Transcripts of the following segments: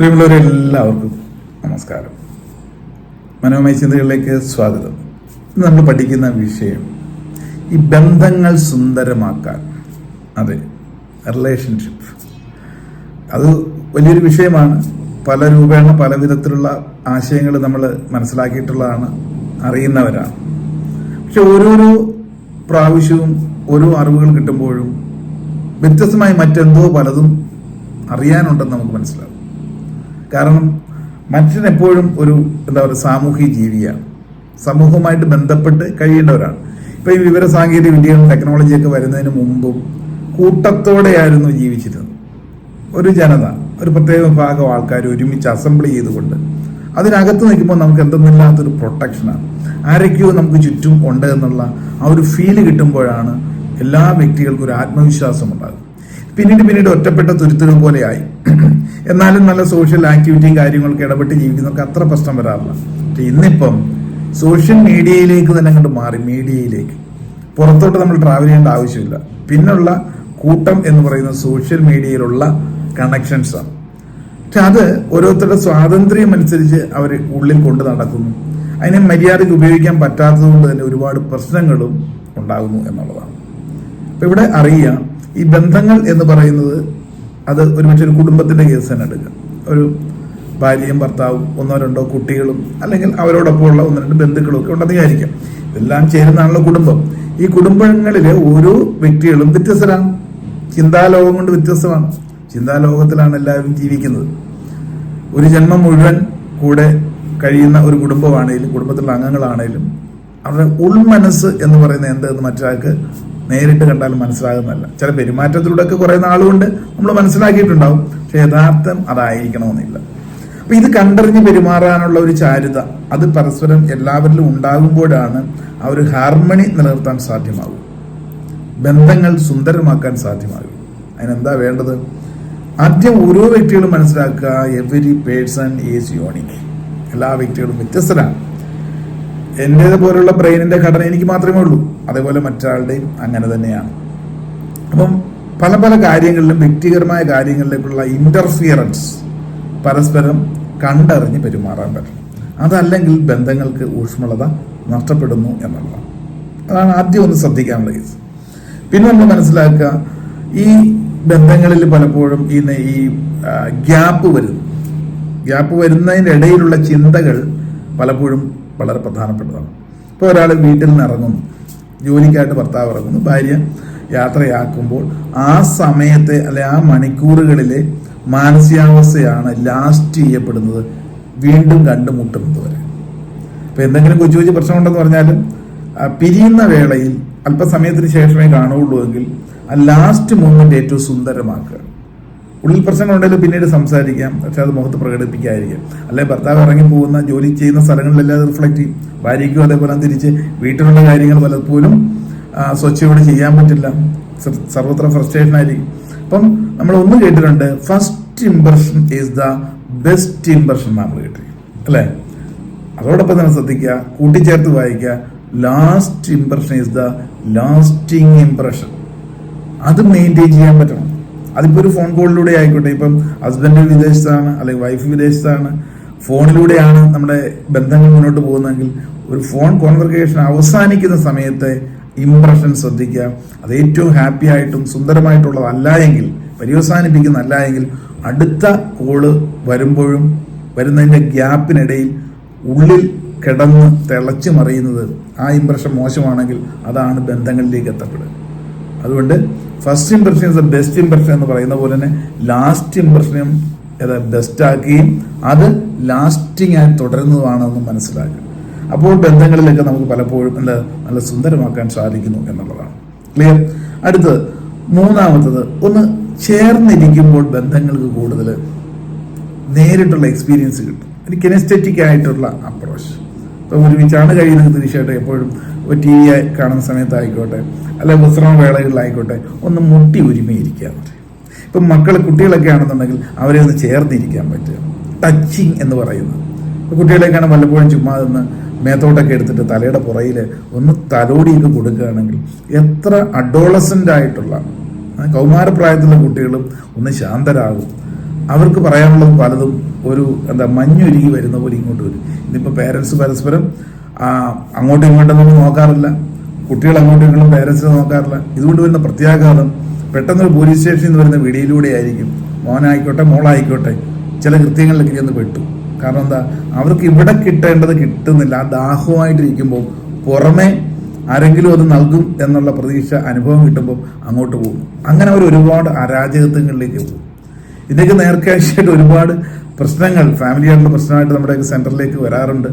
പ്രിയമുള്ളവരെല്ലാവർക്കും നമസ്കാരം. മനോമയ ചിന്തകളിലേക്ക് സ്വാഗതം. ഇന്ന് നമ്മൾ പഠിക്കുന്ന വിഷയം ഈ ബന്ധങ്ങൾ സുന്ദരമാക്കാൻ. അതെ റിലേഷൻഷിപ്പ് അത് വലിയൊരു വിഷയമാണ്. പല രൂപേണ പല വിധത്തിലുള്ള ആശയങ്ങൾ നമ്മൾ മനസ്സിലാക്കിയിട്ടുള്ളതാണ് അറിയുന്നവരാണ്. പക്ഷെ ഓരോരോ പ്രാവശ്യവും ഓരോ അറിവുകൾ കിട്ടുമ്പോഴും വ്യത്യസ്തമായി മറ്റെന്തോ പലതും അറിയാനുണ്ടെന്ന് നമുക്ക് മനസ്സിലാവും കാരണം മനുഷ്യൻ എപ്പോഴും ഒരു എന്താ പറയുക സാമൂഹിക ജീവിയാണ്. സമൂഹവുമായിട്ട് ബന്ധപ്പെട്ട് കഴിയേണ്ടവരാണ്. ഇപ്പോൾ ഈ വിവര സാങ്കേതിക വിദ്യകളും ടെക്നോളജിയൊക്കെ വരുന്നതിന് മുമ്പും കൂട്ടത്തോടെയായിരുന്നു ജീവിച്ചിരുന്നത്. ഒരു ജനത ഒരു പ്രത്യേക വിഭാഗം ആൾക്കാർ ഒരുമിച്ച് അസംബ്ലി ചെയ്തുകൊണ്ട് അതിനകത്ത് നിൽക്കുമ്പോൾ നമുക്ക് എന്തെന്നില്ലാത്തൊരു പ്രൊട്ടക്ഷനാണ് ആരൊക്കെയോ നമുക്ക് ചുറ്റും ഉണ്ട് എന്നുള്ള ആ ഒരു ഫീൽ കിട്ടുമ്പോഴാണ് എല്ലാ വ്യക്തികൾക്കും ഒരു ആത്മവിശ്വാസം ഉണ്ടാകും പിന്നീട് പിന്നീട് ഒറ്റപ്പെട്ട തുരുത്തുകൾ പോലെയായി. എന്നാലും നല്ല സോഷ്യൽ ആക്ടിവിറ്റിയും കാര്യങ്ങളൊക്കെ ഇടപെട്ട് ജീവിക്കുന്നവർക്ക് അത്ര പ്രശ്നം വരാറില്ല. പക്ഷെ ഇന്നിപ്പം സോഷ്യൽ മീഡിയയിലേക്ക് തന്നെ അങ്ങോട്ട് മാറി മീഡിയയിലേക്ക് പുറത്തോട്ട് നമ്മൾ ട്രാവൽ ചെയ്യേണ്ട ആവശ്യമില്ല. പിന്നുള്ള കൂട്ടം എന്ന് പറയുന്ന സോഷ്യൽ മീഡിയയിലുള്ള കണക്ഷൻസാണ് പക്ഷെ അത് ഓരോരുത്തരുടെ സ്വാതന്ത്ര്യം അനുസരിച്ച് അവർ ഉള്ളിൽ കൊണ്ട് നടക്കുന്നു. അതിനെ മര്യാദയ്ക്ക് ഉപയോഗിക്കാൻ പറ്റാത്തതുകൊണ്ട് തന്നെ ഒരുപാട് പ്രശ്നങ്ങളും ഉണ്ടാകുന്നു എന്നുള്ളതാണ്. അപ്പം ഇവിടെ അറിയാം ഈ ബന്ധങ്ങൾ എന്ന് പറയുന്നത് അത് ഒരു ഒരു കുടുംബത്തിന്റെ കേസ് തന്നെ എടുക്കുക. ഒരു ഭാര്യയും ഭർത്താവും ഒന്നോ രണ്ടോ കുട്ടികളും അല്ലെങ്കിൽ അവരോടൊപ്പമുള്ള ഒന്ന് രണ്ട് ബന്ധുക്കളും ഒക്കെ ഉണ്ടെന്ന് വിചാരിക്കാം. ഇതെല്ലാം ചേരുന്നതാണല്ലോ കുടുംബം. ഈ കുടുംബങ്ങളിലെ ഓരോ വ്യക്തികളും വ്യത്യസ്തരാണ്. ചിന്താലോകം കൊണ്ട് വ്യത്യസ്തമാണ്. ചിന്താലോകത്തിലാണ് എല്ലാവരും ജീവിക്കുന്നത്. ഒരു ജന്മം മുഴുവൻ കൂടെ കഴിയുന്ന ഒരു കുടുംബമാണെങ്കിലും കുടുംബത്തിലുള്ള അംഗങ്ങളാണെങ്കിലും അവരുടെ ഉൾമനസ്സ് എന്ന് പറയുന്ന എന്തെന്ന് മറ്റൊരാൾക്ക് നേരിട്ട് കണ്ടാൽ മനസ്സിലാകുന്നതല്ല. ചില പെരുമാറ്റത്തിലൂടെ ഒക്കെ കുറെ നാളുകൊണ്ട് നമ്മൾ മനസ്സിലാക്കിയിട്ടുണ്ടാവും. പക്ഷെ യഥാർത്ഥം അതായിരിക്കണമെന്നില്ല. അപ്പൊ ഇത് കണ്ടറിഞ്ഞ് പെരുമാറാനുള്ള ഒരു ചാരുത അത് പരസ്പരം എല്ലാവരിലും ഉണ്ടാകുമ്പോഴാണ് ആ ഒരു ഹാർമണി നിലനിർത്താൻ സാധ്യമാകും ബന്ധങ്ങൾ സുന്ദരമാക്കാൻ സാധ്യമാകും അതിനെന്താ വേണ്ടത്? ആദ്യം ഓരോ വ്യക്തികളും മനസ്സിലാക്കുക എവരി പേഴ്സൺ ഈസ് യോണിക് എല്ലാ വ്യക്തികളും വ്യത്യസ്തരാണ്. എന്റേത് പോലുള്ള ബ്രെയിനിന്റെ ഘടന എനിക്ക് മാത്രമേ ഉള്ളൂ. അതേപോലെ മറ്റൊരാളുടെയും അങ്ങനെ തന്നെയാണ്. അപ്പം പല പല കാര്യങ്ങളിലും വ്യക്തിപരമായ കാര്യങ്ങളിലേക്കുള്ള ഇന്റർഫിയറൻസ് പരസ്പരം കണ്ടറിഞ്ഞ് പെരുമാറാൻ പറ്റണം അതല്ലെങ്കിൽ ബന്ധങ്ങൾക്ക് ഊഷ്മളത നഷ്ടപ്പെടുന്നു എന്നുള്ളതാണ്. അതാണ് ആദ്യം ഒന്ന് ശ്രദ്ധിക്കാനുള്ള കേസ് പിന്നെ നമ്മൾ മനസ്സിലാക്കുക ഈ ബന്ധങ്ങളിൽ പലപ്പോഴും ഈ ഗ്യാപ്പ് വരുന്നു. ഗ്യാപ്പ് വരുന്നതിന്റെ ഇടയിലുള്ള ചിന്തകൾ പലപ്പോഴും വളരെ പ്രധാനപ്പെട്ടതാണ്. ഇപ്പോൾ ഒരാൾ വീട്ടിൽ നിന്ന് ഇറങ്ങുന്നു ജോലിക്കായിട്ട് ഭർത്താവ് ഇറങ്ങുന്നു ഭാര്യ യാത്രയാക്കുമ്പോൾ ആ സമയത്തെ അല്ലെ ആ മണിക്കൂറുകളിലെ മാനസികാവസ്ഥയാണ് ലാസ്റ്റ് ചെയ്യപ്പെടുന്നത് വീണ്ടും കണ്ടുമുട്ടുന്നത് വരെ. ഇപ്പം എന്തെങ്കിലും കൊച്ചു കൊച്ചു പ്രശ്നമുണ്ടെന്ന് പറഞ്ഞാലും പിരിയുന്ന വേളയിൽ അല്പസമയത്തിന് ശേഷമേ കാണുകയുള്ളൂ എങ്കിൽ ആ ലാസ്റ്റ് മൂമെന്റ് ഏറ്റവും സുന്ദരമാക്കുക. ഉള്ളിൽ പ്രശ്നങ്ങളുണ്ടെങ്കിൽ പിന്നീട് സംസാരിക്കാം. പക്ഷെ അത് മുഖത്ത് പ്രകടിപ്പിക്കാതിരിക്കാം. അല്ലെ ഭർത്താവ് ഇറങ്ങി പോകുന്ന ജോലി ചെയ്യുന്ന സ്ഥലങ്ങളിലെല്ലാം റിഫ്ലക്റ്റ് ചെയ്യും. ഭാര്യയ്ക്കും അതേപോലെ തിരിച്ച് വീട്ടിലുള്ള കാര്യങ്ങൾ പലപ്പോഴും സ്വച്ഛയോട് ചെയ്യാൻ പറ്റില്ല. സർവത്ര ഫ്രസ്ട്രേഷൻ ആയിരിക്കും. അപ്പം നമ്മൾ ഒന്ന് കേട്ടിട്ടുണ്ട് first impression is the best impression നമ്മൾ കേട്ടിരിക്കും അല്ലേ? അതോടൊപ്പം തന്നെ ശ്രദ്ധിക്കുക കൂട്ടിച്ചേർത്ത് വായിക്കുക. Last impression is the lasting impression അത് മെയിന്റെയിൻ ചെയ്യാൻ പറ്റണം. അതിപ്പോ ഒരു ഫോൺ കോളിലൂടെ ആയിക്കോട്ടെ. ഇപ്പം ഹസ്ബൻഡ് വിദേശത്താണ് അല്ലെങ്കിൽ വൈഫ് വിദേശത്താണ്. ഫോണിലൂടെയാണ് നമ്മുടെ ബന്ധങ്ങൾ മുന്നോട്ട് പോകുന്നതെങ്കിൽ ഒരു ഫോൺ കോൺവെർക്കേഷൻ അവസാനിക്കുന്ന സമയത്തെ ഇംപ്രഷൻ ശ്രദ്ധിക്കുക. അത് ഏറ്റവും ഹാപ്പി ആയിട്ടും സുന്ദരമായിട്ടുള്ളതല്ല എങ്കിൽ പര്യവസാനിപ്പിക്കുന്നതല്ല എങ്കിൽ അടുത്ത കോൾ വരുമ്പോഴും വരുന്നതിന്റെ ഗ്യാപ്പിനിടയിൽ ഉള്ളിൽ കിടന്ന് തിളച്ചു മറിയുന്നത് ആ ഇംപ്രഷൻ മോശമാണെങ്കിൽ അതാണ് ബന്ധങ്ങളിലേക്ക് എത്തപ്പെടുക. അതുകൊണ്ട് first impression is the best impression എന്ന് പറയുന്ന പോലെ തന്നെ ലാസ്റ്റ് ഇംപ്രഷനും ബെസ്റ്റ് ആക്കുകയും അത് ലാസ്റ്റിംഗ് ആയി തുടരുന്നതാണെന്ന് മനസ്സിലാക്കുക. അപ്പോൾ ബന്ധങ്ങളിലൊക്കെ നമുക്ക് പലപ്പോഴും എന്താ നല്ല സുന്ദരമാക്കാൻ സാധിക്കുന്നു എന്നുള്ളതാണ്. ക്ലിയർ അടുത്തത് മൂന്നാമത്തത് ഒന്ന് ചേർന്നിരിക്കുമ്പോൾ ബന്ധങ്ങൾക്ക് കൂടുതൽ നേരിട്ടുള്ള എക്സ്പീരിയൻസ് കിട്ടും. ഒരു കെനസ്തെറ്റിക് ആയിട്ടുള്ള അപ്രോച്ച് ഇപ്പം ഒരുമിച്ചാണ് കഴിയുന്നത് തീർച്ചയായിട്ടും എപ്പോഴും ടി വി കാണുന്ന സമയത്തായിക്കോട്ടെ അല്ലെ വിശ്രമ വേളകളിലായിക്കോട്ടെ ഒന്ന് മുട്ടി ഒരുമയിരിക്കുക. എന്ന് പറയും ഇപ്പം മക്കൾ കുട്ടികളൊക്കെ ആണെന്നുണ്ടെങ്കിൽ അവരെ ഒന്ന് ചേർന്നിരിക്കാൻ പറ്റുക. ടച്ചിങ് എന്ന് പറയുന്നത്. കുട്ടികളെക്കാണ് വല്ലപ്പോഴും ചുമ്മാ നിന്ന് മേത്തോട്ടൊക്കെ എടുത്തിട്ട് തലയുടെ പുറയിൽ ഒന്ന് തലോടിയൊക്കെ കൊടുക്കുകയാണെങ്കിൽ എത്ര അഡോളസന്റ് ആയിട്ടുള്ള കൗമാരപ്രായത്തിലുള്ള കുട്ടികളും ഒന്ന് ശാന്തരാകും. അവർക്ക് പറയാനുള്ളത് പലതും ഒരു എന്താ മഞ്ഞൊരുങ്ങി വരുന്ന പോലെ ഇങ്ങോട്ട് വരും. ഇന്നിപ്പോൾ പേരൻസ് പരസ്പരം അങ്ങോട്ടും ഇങ്ങോട്ടും നമ്മൾ നോക്കാറില്ല. കുട്ടികൾ അങ്ങോട്ടും ഇങ്ങോട്ടും പേരൻസിനെ നോക്കാറില്ല. ഇതുകൊണ്ട് വരുന്ന പ്രത്യാഘാതം പെട്ടെന്ന് പോലീസ് സ്റ്റേഷനിൽ നിന്ന് വരുന്ന വീഡിയോയിലൂടെ ആയിരിക്കും. മോനായിക്കോട്ടെ മോളായിക്കോട്ടെ ചില കൃത്യങ്ങളിലേക്ക് ചെന്ന് പെട്ടു. കാരണം എന്താ? അവർക്ക് ഇവിടെ കിട്ടേണ്ടത് കിട്ടുന്നില്ല. ആ ദാഹമായിട്ടിരിക്കുമ്പോൾ പുറമെ ആരെങ്കിലും അത് നൽകും എന്നുള്ള പ്രതീക്ഷ അനുഭവം കിട്ടുമ്പോൾ അങ്ങോട്ട് പോകും. അങ്ങനെ അവർ ഒരുപാട് അരാജകത്വങ്ങളിലേക്ക് പോകും. ഇതിന്റെയൊക്കെ നേർക്കാഴ്ചയായിട്ട് ഒരുപാട് പ്രശ്നങ്ങൾ ഫാമിലിയായിട്ടുള്ള പ്രശ്നമായിട്ട് നമ്മുടെ സെന്ററിലേക്ക് വരാറുണ്ട്.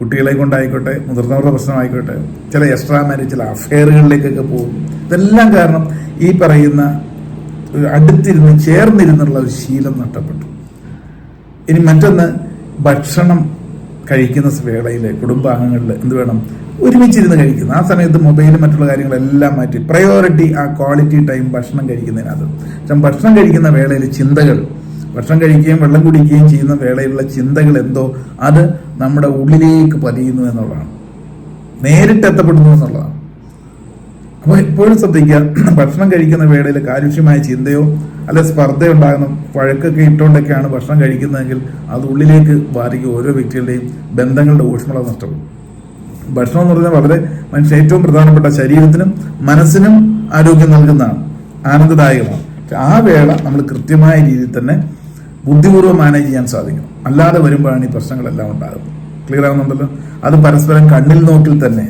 കുട്ടികളെ കൊണ്ടായിക്കോട്ടെ മുതിർന്നവരുടെ പ്രശ്നമായിക്കോട്ടെ ചില എക്സ്ട്രാ മാരേജ് ചില അഫെയറുകളിലേക്കൊക്കെ പോകും. ഇതെല്ലാം കാരണം ഈ പറയുന്ന അടുത്തിരുന്ന് ചേർന്നിരുന്നുള്ള ഒരു ശീലം നഷ്ടപ്പെട്ടു. ഇനി മറ്റൊന്ന് ഭക്ഷണം കഴിക്കുന്ന വേളയിൽ കുടുംബാംഗങ്ങളിൽ എന്ത് വേണം? ഒരുമിച്ചിരുന്ന് കഴിക്കുന്ന. ആ സമയത്ത് മൊബൈലും മറ്റുള്ള കാര്യങ്ങളെല്ലാം മാറ്റി. പ്രയോറിറ്റി ആ ക്വാളിറ്റി ടൈം ഭക്ഷണം കഴിക്കുന്നതിനകത്ത്. പക്ഷെ ഭക്ഷണം കഴിക്കുന്ന വേളയിൽ ചിന്തകൾ ഭക്ഷണം കഴിക്കുകയും വെള്ളം കുടിക്കുകയും ചെയ്യുന്ന വേളയിലുള്ള ചിന്തകൾ എന്തോ അത് നമ്മുടെ ഉള്ളിലേക്ക് പതിയുന്നു എന്നുള്ളതാണ്. നേരിട്ട് എത്തപ്പെടുന്നു എന്നുള്ളതാണ്. അപ്പോൾ എപ്പോഴും ശ്രദ്ധിക്കുക ഭക്ഷണം കഴിക്കുന്ന വേളയിൽ കാര്യക്ഷമമായ ചിന്തയോ അല്ലെ സ്പർദ്ധ ഉണ്ടാകുന്ന വഴക്കൊക്കെ ഇട്ടുകൊണ്ടൊക്കെയാണ് ഭക്ഷണം കഴിക്കുന്നതെങ്കിൽ അത് ഉള്ളിലേക്ക് ബാധിക്കും ഓരോ വ്യക്തികളുടെയും ബന്ധങ്ങളുടെ ഊഷ്മള നഷ്ടപ്പെടും. ഭക്ഷണം എന്ന് പറഞ്ഞാൽ വളരെ മനുഷ്യ ഏറ്റവും പ്രധാനപ്പെട്ട ശരീരത്തിനും മനസ്സിനും ആരോഗ്യം നൽകുന്നതാണ് ആനന്ദദായകമാണ്. ആ വേള നമ്മൾ കൃത്യമായ രീതിയിൽ തന്നെ ബുദ്ധിപൂർവം മാനേജ് ചെയ്യാൻ സാധിക്കും. അല്ലാതെ വരുമ്പോഴാണ് ഈ പ്രശ്നങ്ങളെല്ലാം ഉണ്ടാകുന്നത്. ക്ലിയർ ആകുന്നുണ്ടല്ലോ അത് പരസ്പരം കണ്ണിൽ നോക്കിൽ തന്നെ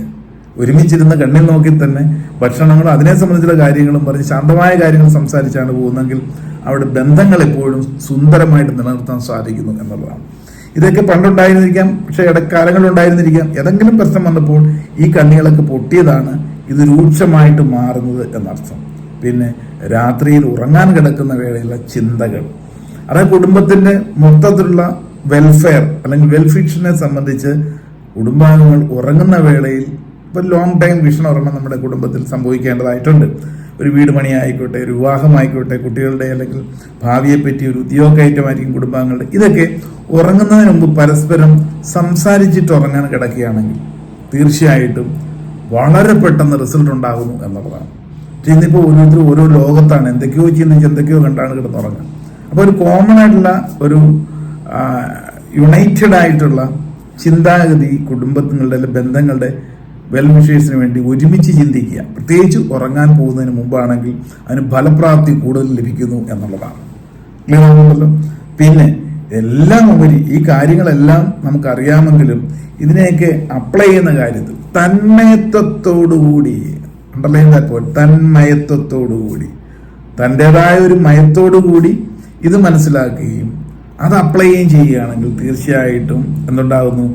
ഒരുമിച്ചിരുന്ന് കണ്ണിൽ നോക്കി തന്നെ ഭക്ഷണങ്ങളും അതിനെ സംബന്ധിച്ചുള്ള കാര്യങ്ങളും പറഞ്ഞ് ശാന്തമായ കാര്യങ്ങൾ സംസാരിച്ചാണ് പോകുന്നതെങ്കിൽ അവിടെ ബന്ധങ്ങൾ എപ്പോഴും സുന്ദരമായിട്ട് നിലനിർത്താൻ സാധിക്കുന്നു എന്നുള്ളതാണ്. ഇതൊക്കെ പണ്ടുണ്ടായിരുന്നിരിക്കാം പക്ഷെ ഇടക്കാലങ്ങളിൽ ഉണ്ടായിരുന്നിരിക്കാം. ഏതെങ്കിലും പ്രശ്നം വന്നപ്പോൾ ഈ കണ്ണികളൊക്കെ പൊട്ടിയതാണ് ഇത് രൂക്ഷമായിട്ട് മാറുന്നത് എന്നർത്ഥം. പിന്നെ രാത്രിയിൽ ഉറങ്ങാൻ കിടക്കുന്ന വേളയിലുള്ള ചിന്തകൾ. അതായത് കുടുംബത്തിന്റെ മൊത്തത്തിലുള്ള വെൽഫെയർ അല്ലെങ്കിൽ വെൽഫിക്ഷനെ സംബന്ധിച്ച് കുടുംബാംഗങ്ങൾ ഉറങ്ങുന്ന വേളയിൽ ഇപ്പൊ ലോങ് ടൈം വിഷൻ ഒരെണ്ണം നമ്മുടെ കുടുംബത്തിൽ സംഭവിക്കേണ്ടതായിട്ടുണ്ട്. ഒരു വീട് പണിയായിക്കോട്ടെ ഒരു വിവാഹമായിക്കോട്ടെ കുട്ടികളുടെ അല്ലെങ്കിൽ ഭാവിയെ പറ്റി ഒരു ഉദ്യോഗക്കയറ്റമായിരിക്കും കുടുംബാംഗങ്ങളുടെ. ഇതൊക്കെ ഉറങ്ങുന്നതിന് മുമ്പ് പരസ്പരം സംസാരിച്ചിട്ട് ഉറങ്ങാൻ കിടക്കുകയാണെങ്കിൽ തീർച്ചയായിട്ടും വളരെ പെട്ടെന്ന് റിസൾട്ട് ഉണ്ടാകുന്നു എന്നുള്ളതാണ്. ഇന്നിപ്പോൾ ഓരോരുത്തരും ഓരോ ലോകത്താണ്. എന്തൊക്കെയോ ചിന്തിച്ച് എന്തൊക്കെയോ കണ്ടാണ് കിടന്നുറങ്ങുക അപ്പോൾ ഒരു കോമൺ ആയിട്ടുള്ള ഒരു യുണൈറ്റഡ് ആയിട്ടുള്ള ചിന്താഗതി കുടുംബങ്ങളുടെ അല്ലെങ്കിൽ ബന്ധങ്ങളുടെ വെൽവിഷേഴ്സിന് വേണ്ടി ഒരുമിച്ച് ചിന്തിക്കുക. പ്രത്യേകിച്ച് ഉറങ്ങാൻ പോകുന്നതിന് മുമ്പാണെങ്കിൽ അതിന് ഫലപ്രാപ്തി കൂടുതൽ ലഭിക്കുന്നു എന്നുള്ളതാണ്. ക്ലിയർ ആകുന്നുണ്ടല്ലോ പിന്നെ എല്ലാം ഉപരി ഈ കാര്യങ്ങളെല്ലാം നമുക്കറിയാമെങ്കിലും ഇതിനെയൊക്കെ അപ്ലൈ ചെയ്യുന്ന കാര്യത്തിൽ തന്മയത്വത്തോടുകൂടി അണ്ടർലൈൻ ദാറ്റ് തന്മയത്വത്തോടുകൂടി തന്റെതായ ഒരു മയത്തോടുകൂടി ഇത് മനസ്സിലാക്കുകയും അത് അപ്ലൈ ചെയ്യുകയും ചെയ്യുകയാണെങ്കിൽ തീർച്ചയായിട്ടും എന്തുണ്ടാകുന്നു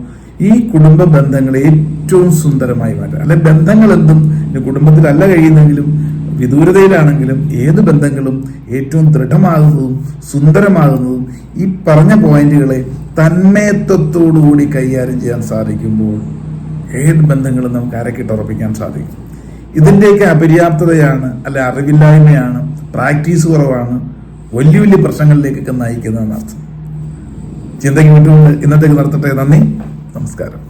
ഈ കുടുംബ ബന്ധങ്ങൾ ഏറ്റവും സുന്ദരമായി മാറ്റാം. അല്ലെ ബന്ധങ്ങൾ എന്തും കുടുംബത്തിലല്ല കഴിയുന്നെങ്കിലും വിദൂരതയിലാണെങ്കിലും ഏത് ബന്ധങ്ങളും ഏറ്റവും ദൃഢമാകുന്നതും സുന്ദരമാകുന്നതും ഈ പറഞ്ഞ പോയിന്റുകളെ തന്മയത്വത്തോടുകൂടി കൈകാര്യം ചെയ്യാൻ സാധിക്കുമ്പോൾ ഏത് ബന്ധങ്ങളും നമുക്ക് അരക്കിട്ടുറപ്പിക്കാൻ സാധിക്കും. ഇതിന്റെയൊക്കെ അപര്യാപ്തതയാണ് അല്ലെ അറിവില്ലായ്മയാണ് പ്രാക്ടീസ് കുറവാണ് വലിയ വലിയ പ്രശ്നങ്ങളിലേക്കൊക്കെ നയിക്കുന്നതെന്ന് അർത്ഥം. ചിന്തയ്ക്ക് വിട്ടുകൊണ്ട് ഇന്നത്തേക്ക് നിർത്തട്ടെ. നന്ദി. നമസ്കാരം.